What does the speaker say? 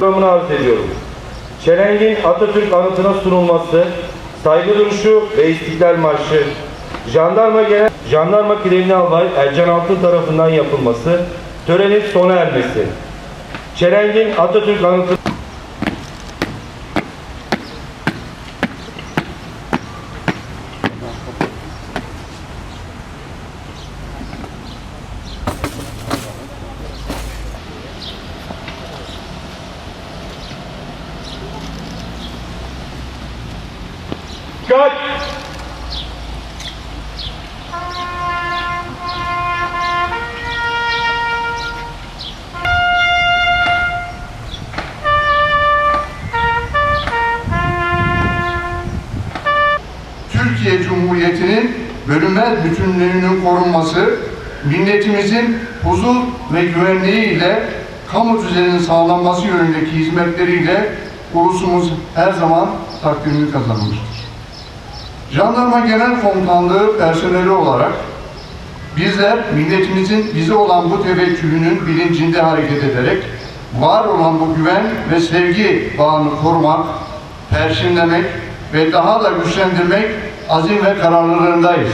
Merhaba arz ediyorum. Çelengin Atatürk anıtına sunulması, saygı duruşu ve İstiklal Marşı, Jandarma Genel Jandarma Kıdemli Albay Ercan Altın tarafından yapılması, törenin sona ermesi. Çelengin Atatürk anıtı Türkiye Cumhuriyeti'nin bölünmez bütünlüğünün korunması, milletimizin huzur ve güvenliği ile kamu düzeninin sağlanması yönündeki hizmetleriyle ulusumuz her zaman takdirini kazanmıştır. Jandarma Genel Komutanlığı personeli olarak bizler milletimizin bize olan bu tevekkülünün bilincinde hareket ederek var olan bu güven ve sevgi bağını korumak, perçinlemek ve daha da güçlendirmek azim ve kararlılığındayız.